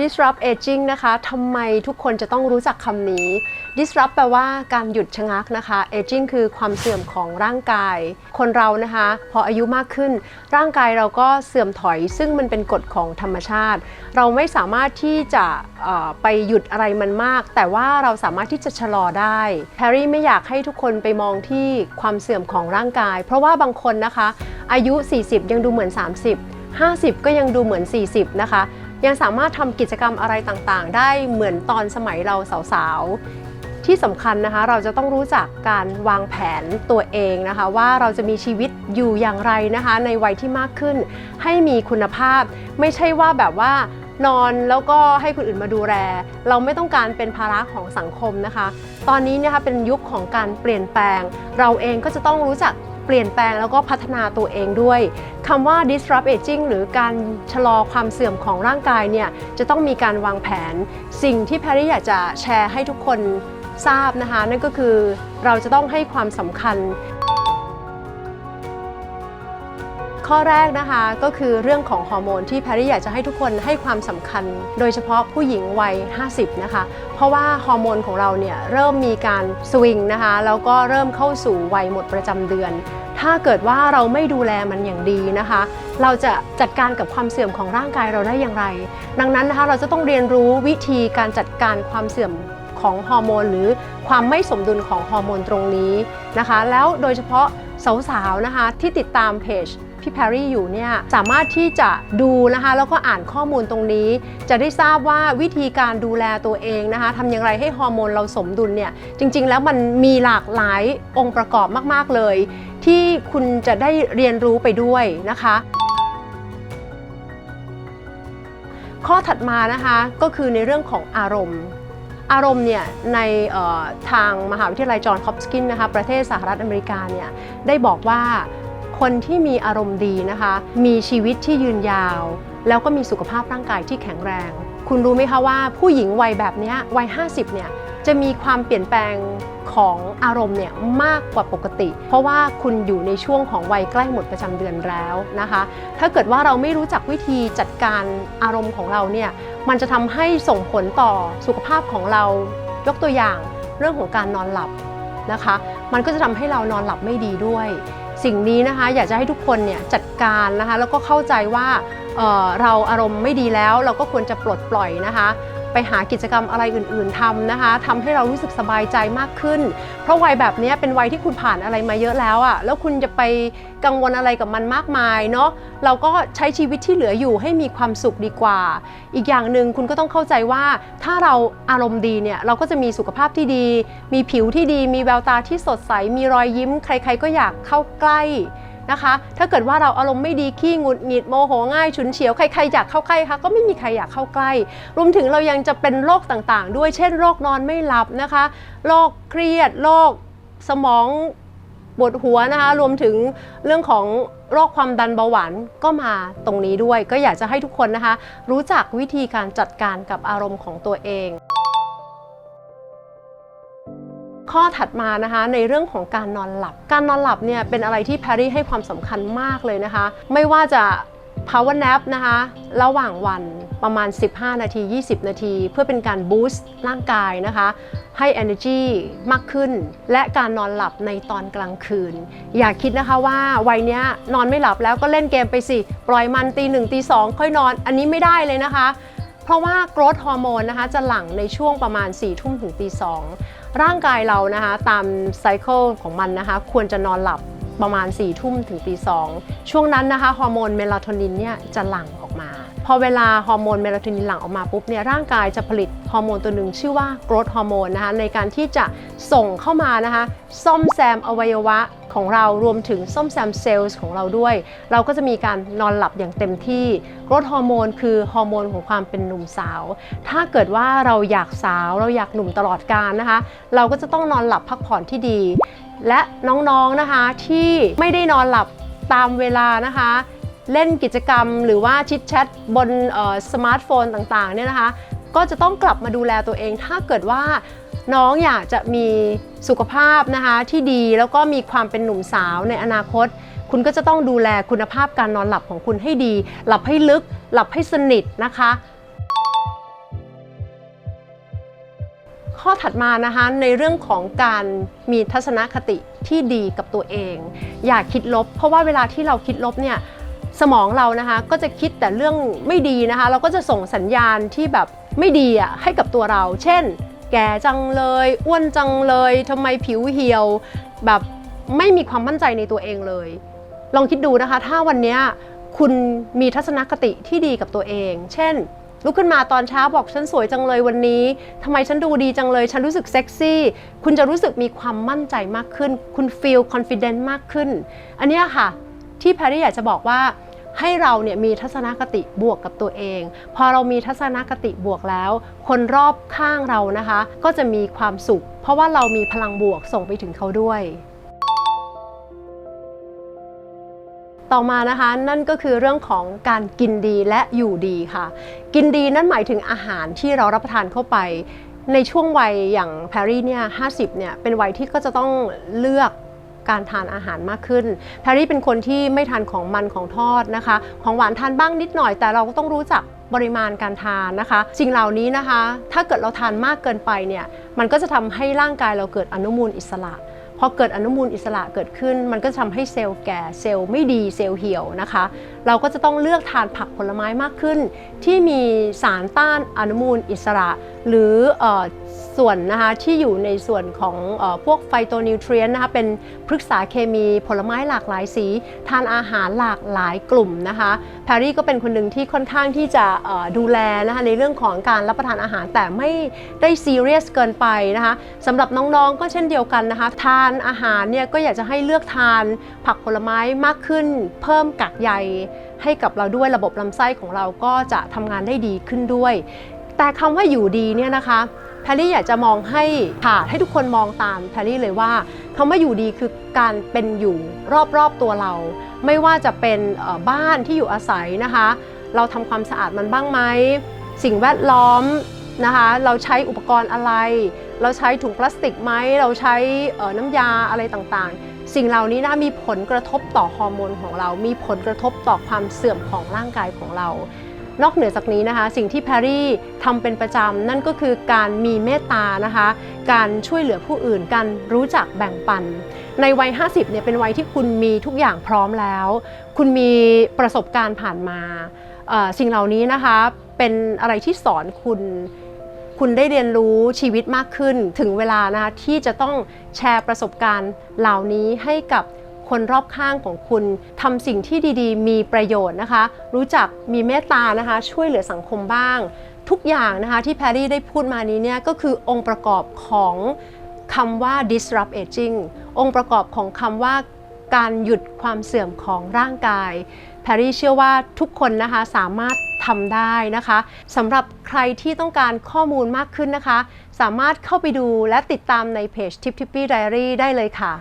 disrupt aging นะคะทำไมทุกคนจะต้องรู้จักคำนี้ disrupt แปลว่าการหยุดชะงักนะคะ aging คือความเสื่อมของร่างกาย คนเรานะคะ พออายุมากขึ้น ร่างกายเราก็เสื่อมถอย ซึ่งมันเป็นกฎของธรรมชาติ เราไม่สามารถที่จะไปหยุดอะไรมันมาก แต่ว่าเราสามารถที่จะชะลอได้แฮร์รี่ไม่อยากให้ทุกคนไปมองที่ความเสื่อมของร่างกาย เพราะว่าบางคนนะคะ อายุ 40 ยังดูเหมือน 30 50 ก็ยังดูเหมือน 40 นะคะ ยังสามารถทำกิจกรรมอะไรต่างๆ ได้เหมือนตอนสมัยเราสาวๆ ที่สำคัญนะคะ เราจะต้องรู้จักการวางแผนตัวเองนะคะ ว่าเราจะมีชีวิตอยู่อย่างไรนะคะ ในวัยที่มากขึ้น ให้มีคุณภาพ ไม่ใช่ว่าแบบว่านอนแล้วก็ให้คนอื่นมาดูแล เราไม่ต้องการเป็นภาระของสังคมนะคะ ตอนนี้นะคะเป็นยุคของการเปลี่ยนแปลง เราเองก็จะต้องรู้จัก เปลี่ยนแปลงแล้วก็พัฒนาตัวเองด้วยคำว่า disrupt aging หรือการชะลอความเสื่อมของร่างกายเนี่ยจะต้องมีการวางแผน สิ่งที่แพรรี่อยากจะแชร์ให้ทุกคนทราบนะคะ นั่นก็คือเราจะต้องให้ความสำคัญ ข้อแรกนะคะก็คือเรื่องของฮอร์โมนที่แพรรี่อยากจะให้ทุกคนให้ความสำคัญ โดยเฉพาะผู้หญิงวัย 50 นะคะ เพราะว่าฮอร์โมนของเราเนี่ยเริ่มมีการสวิงนะคะแล้วก็เริ่มเข้าสู่วัยหมดประจำเดือน ถ้าเกิดว่าเราไม่ดูแลมันอย่างดีนะคะ เราจะจัดการกับความเสื่อมของร่างกายเราได้อย่างไร ดังนั้นนะคะเราจะต้องเรียนรู้วิธีการจัดการความเสื่อมของฮอร์โมนหรือความไม่สมดุลของฮอร์โมนตรงนี้นะคะ แล้วโดยเฉพาะสาวๆนะคะที่ติดตามเพจพี่แพรรี่อยู่เนี่ยสามารถที่จะดูนะคะแล้วก็อ่านข้อมูลตรงนี้ จะได้ทราบว่าวิธีการดูแลตัวเองนะคะทำอย่างไรให้ฮอร์โมนเราสมดุลเนี่ยจริงๆ แล้วมันมีหลากหลายองค์ประกอบมากๆเลย ที่คุณจะได้เรียนรู้ไปด้วยนะคะ ข้อถัดมานะคะก็คือในเรื่องของอารมณ์ อารมณ์เนี่ยในทางมหาวิทยาลัยจอห์นฮอปกินนะคะประเทศสหรัฐอเมริกาเนี่ยได้บอกว่าคนที่มีอารมณ์ดีนะคะ มีชีวิตที่ยืนยาว แล้วก็มีสุขภาพร่างกายที่แข็งแรง คุณรู้ไหมคะว่าผู้หญิงวัยแบบนี้วัย 50เนี่ยจะมีความเปลี่ยนแปลง ของอารมณ์เนี่ยมากกว่าปกติ เพราะว่าคุณอยู่ในช่วงของวัยใกล้หมดประจำเดือนแล้วนะคะ ถ้าเกิดว่าเราไม่รู้จักวิธีจัดการอารมณ์ของเราเนี่ยมันจะทำให้ส่งผลต่อสุขภาพของเรายกตัวอย่างเรื่องของการนอนหลับนะคะ มันก็จะทำให้เรานอนหลับไม่ดีด้วย สิ่งนี้นะคะอยากจะให้ทุกคนเนี่ยจัดการนะคะแล้วก็เข้าใจว่าเเราอารมณ์ไม่ดีแล้วเราก็ควรจะปลดปล่อยนะคะ หากิจกรรมอะไรอื่น ๆทำนะคะทำให้เรารู้สึกสบายใจมากขึ้น เพราะวัยแบบนี้เป็นวัยที่คุณผ่านอะไรมาเยอะแล้วอะ่ะแล้วคุณจะไปกังวลอะไรกับมันมากมายเนาะเราก็ใช้ชีวิตที่เหลืออยู่ให้มีความสุขดีกว่า อีกอย่างหนึ่งคุณก็ต้องเข้าใจว่าถ้าเราอารมณ์ดีเนี่ยเราก็จะมีสุขภาพที่ดี มีผิวที่ดี มีแววตาที่สดใสมีรอยยิ้ม ใคร ๆ ก็อยากเข้าใกล้ นะคะ ถ้าเกิดว่าเราอารมณ์ไม่ดีขี้งุดหงิดโมโหง่ายฉุนเฉียวใครๆอยากเข้าใกล้คะก็ไม่มีใครอยากเข้าใกล้ รวมถึงเรายังจะเป็นโรคต่างๆ ด้วยเช่นโรคนอนไม่หลับนะคะโรคเครียดโรคสมองปวดหัวนะคะรวมถึงเรื่องของโรคความดันเบาหวานก็มาตรงนี้ด้วย ก็อยากจะให้ทุกคนนะคะ รู้จักวิธีการจัดการกับอารมณ์ของตัวเอง ข้อถัดมานะคะในเรื่องของการนอนหลับ การนอนหลับเนี่ยเป็นอะไรที่แพรรี่ให้ความสำคัญมากเลยนะคะ ไม่ว่าจะ power nap นะคะ ระหว่างวันประมาณ 15 นาที 20 นาที เพื่อเป็นการบูสต์ร่างกายนะคะ ให้ energy มากขึ้น และการนอนหลับในตอนกลางคืน อย่าคิดนะคะว่าวัยเนี้ยนอนไม่หลับแล้วก็เล่นเกมไปสิ ปล่อยมันตีหนึ่งตีสองค่อยนอน อันนี้ไม่ได้เลยนะคะ เพราะว่า growth hormone นะคะจะหลั่งในช่วงประมาณ4ทุ่มถึงตีสอง ร่างกายเรานะคะตามไซเคิลของมันนะคะควรจะนอนหลับประมาณ4ทุ่มถึงตีสองช่วงนั้นนะคะฮอร์โมนเมลาโทนินเนี่ยจะหลั่ง พอเวลาฮอร์โมนเมลาโทนินหลั่งออกมาปุ๊บเนี่ยร่างกายจะผลิตฮอร์โมนตัวหนึ่งชื่อว่า growth hormone นะคะในการที่จะส่งเข้ามานะคะซ่อมแซมอวัยวะของเรารวมถึงซ่อมแซมเซลล์ของเราด้วย เราก็จะมีการนอนหลับอย่างเต็มที่ growth hormone คือฮอร์โมนของความเป็นหนุ่มสาว ถ้าเกิดว่าเราอยากสาวเราอยากหนุ่มตลอดกาลนะคะ เราก็จะต้องนอนหลับพักผ่อนที่ดี และน้องๆนะคะที่ไม่ได้นอนหลับตามเวลานะคะ เล่นกิจกรรม หรือว่าชิดแชทบนสมาร์ทโฟนต่างๆเนี่ยนะคะก็จะต้องกลับมาดูแลตัวเอง ถ้าเกิดว่าน้องอยากจะมีสุขภาพนะคะที่ดีแล้วก็มีความเป็นหนุ่มสาวในอนาคต คุณก็จะต้องดูแลคุณภาพการนอนหลับของคุณให้ดี หลับให้ลึก หลับให้สนิทนะคะ ข้อถัดมานะคะในเรื่องของการมีทัศนคติที่ดีกับตัวเอง อย่าคิดลบ เพราะว่าเวลาที่เราคิดลบเนี่ย สมองเรานะคะ ก็จะคิดแต่เรื่องไม่ดีนะคะ เราก็จะส่งสัญญาณที่แบบไม่ดีอะให้กับตัวเรา เช่น แก่จังเลยอ้วนจังเลยทำไมผิวเหี่ยว แบบไม่มีความมั่นใจในตัวเองเลย ลองคิดดูนะคะ ถ้าวันนี้คุณมีทัศนคติที่ดีกับตัวเอง เช่นลุกขึ้นมาตอนเช้าบอกฉันสวยจังเลยวันนี้ทำไมฉันดูดีจังเลย ฉันรู้สึกเซ็กซี่ คุณจะรู้สึกมีความมั่นใจมากขึ้น คุณ feel confident มากขึ้น อันนี้ค่ะ ที่แพรรี่อยากจะบอกว่า ให้เราเนี่ยมีทัศนคติบวกกับตัวเอง พอเรามีทัศนคติบวกแล้ว คนรอบข้างเรานะคะ ก็จะมีความสุข เพราะว่าเรามีพลังบวกส่งไปถึงเขาด้วยต่อมานะคะนั่นก็คือเรื่องของการกินดีและอยู่ดีค่ะ กินดีนั่นหมายถึงอาหารที่เรารับประทานเข้าไป ในช่วงวัยอย่างแพรรี่เนี่ย50เนี่ยเป็นวัยที่ก็จะต้องเลือก การทานอาหารมากขึ้นแพรรี่เป็นคนที่ไม่ทานของมันของทอดนะคะ ของหวานทานบ้างนิดหน่อยแต่เราก็ต้องรู้จักปริมาณการทานนะคะสิ่งเหล่านี้นะคะ ถ้าเกิดเราทานมากเกินไปเนี่ยมันก็จะทำให้ร่างกายเราเกิดอนุมูลอิสระพอเกิดอนุมูลอิสระเกิดขึ้น มันก็จะทำให้เซลล์แก่เซลล์ไม่ดีเซลล์เหี่ยวนะคะ เราก็จะต้องเลือกทานผักผลไม้มากขึ้น ที่มีสารต้านอนุมูลอิสระ หรืออส่วนนะคะที่อยู่ในส่วนของอพวกไฟโตนิวเทรียนนะคะเป็นพฤกษาเคมีผลไม้หลากหลายสี ทานอาหารหลากหลายกลุ่มนะคะแพรรี่ก็เป็นคนหนึ่งที่ค่อนข้างที่จะดูแลนะคะในเรื่องของการรับประทานอาหารแต่ไม่ได้ซีเรียสเกินไปนะคะสำหรับน้องๆก็เช่นเดียวกันนะคะทานอาหารเนี่ยก็อยากจะให้เลือกทานผักผลไม้มากขึ้น เพิ่มกากใยให้กับเราด้วยระบบลำไส้ของเราก็จะทำงานได้ดีขึ้นด้วย แต่คำว่าอยู่ดีเนี่ยนะคะแพรรี่อยากจะมองให้ค่ะให้ทุกคนมองตามแพรรี่เลยว่าคำว่าอยู่ดีคือการเป็นอยู่รอบๆตัวเรา ไม่ว่าจะเป็นบ้านที่อยู่อาศัยนะคะ เราทำความสะอาดมันบ้างไหมสิ่งแวดล้อมนะคะ เราใช้อุปกรณ์อะไร เราใช้ถุงพลาสติกไหมเราใช้น้ำยาอะไรต่างๆ สิ่งเหล่านี้นะมีผลกระทบต่อฮอร์โมนของเรา มีผลกระทบต่อความเสื่อมของร่างกายของเรา นอกเหนือจากนี้นะคะ สิ่งที่แพรรี่ทำเป็นประจำนั่นก็คือการมีเมตตานะคะ การช่วยเหลือผู้อื่น การรู้จักแบ่งปัน ในวัย 50เนี่ยเป็นวัยที่คุณมีทุกอย่างพร้อมแล้ว คุณมีประสบการณ์ผ่านมาสิ่งเหล่านี้นะคะเป็นอะไรที่สอนคุณคุณได้เรียนรู้ชีวิตมากขึ้นถึงเวลานะคะที่จะต้องแชร์ประสบการณ์เหล่านี้ให้กับ คนรอบข้างของคุณทำสิ่งที่ดีๆ มีประโยชน์นะคะ รู้จักมีเมตตานะคะ ช่วยเหลือสังคมบ้าง ทุกอย่างนะคะที่แพรรี่ได้พูดมานี้เนี่ยก็คือองค์ประกอบของคำว่า disrupt aging องค์ประกอบของคำว่าการหยุดความเสื่อมของร่างกาย แพรรี่เชื่อว่าทุกคนนะคะสามารถทำได้นะคะสำหรับใครที่ต้องการข้อมูลมากขึ้นนะคะ สามารถเข้าไปดูและติดตามในเพจ Tip Tippy Diary ได้เลยค่ะ